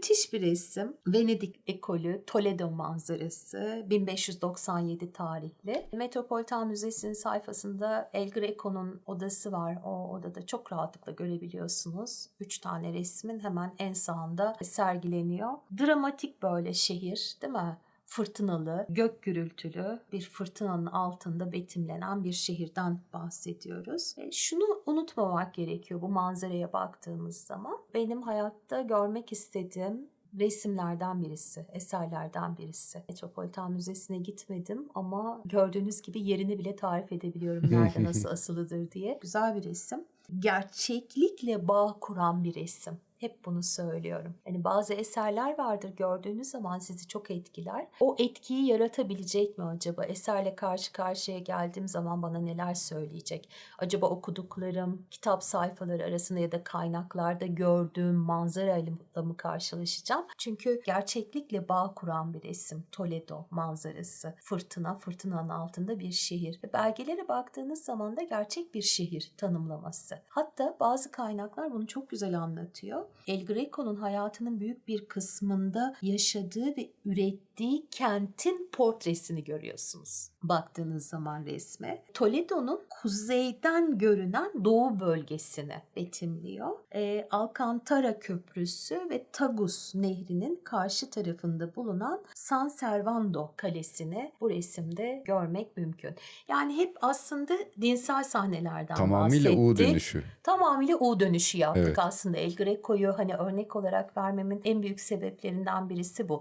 müthiş bir resim. Venedik ekolü, Toledo manzarası, 1597 tarihli. Metropolitan Müzesi'nin sayfasında El Greco'nun odası var. O odada çok rahatlıkla görebiliyorsunuz. Üç tane resmin hemen en sağında sergileniyor. Dramatik böyle şehir değil mi? Fırtınalı, gök gürültülü bir fırtınanın altında betimlenen bir şehirden bahsediyoruz. E, şunu unutmamak gerekiyor bu manzaraya baktığımız zaman. Benim hayatta görmek istediğim resimlerden birisi, eserlerden birisi. Metropolitan Müzesi'ne gitmedim ama gördüğünüz gibi yerini bile tarif edebiliyorum nerede nasıl asılıdır diye. Güzel bir resim. Gerçeklikle bağ kuran bir resim. Hep bunu söylüyorum. Hani bazı eserler vardır gördüğünüz zaman sizi çok etkiler. O etkiyi yaratabilecek mi acaba? Eserle karşı karşıya geldiğim zaman bana neler söyleyecek? Acaba okuduklarım, kitap sayfaları arasında ya da kaynaklarda gördüğüm manzarayla mı karşılaşacağım? Çünkü gerçeklikle bağ kuran bir resim. Toledo manzarası. Fırtına, fırtınanın altında bir şehir. Ve belgelere baktığınız zaman da gerçek bir şehir tanımlaması. Hatta bazı kaynaklar bunu çok güzel anlatıyor. El Greco'nun hayatının büyük bir kısmında yaşadığı ve ürettiği kentin portresini görüyorsunuz. Baktığınız zaman resme. Toledo'nun kuzeyden görünen doğu bölgesini betimliyor. E, Alcantara Köprüsü ve Tagus Nehri'nin karşı tarafında bulunan San Servando Kalesi'ni bu resimde görmek mümkün. Yani hep aslında dinsel sahnelerden Tamamıyla U bahsetti. dönüşü. Tamamıyla U dönüşü yaptık Evet. aslında. El Greco'yu hani örnek olarak vermemin en büyük sebeplerinden birisi bu.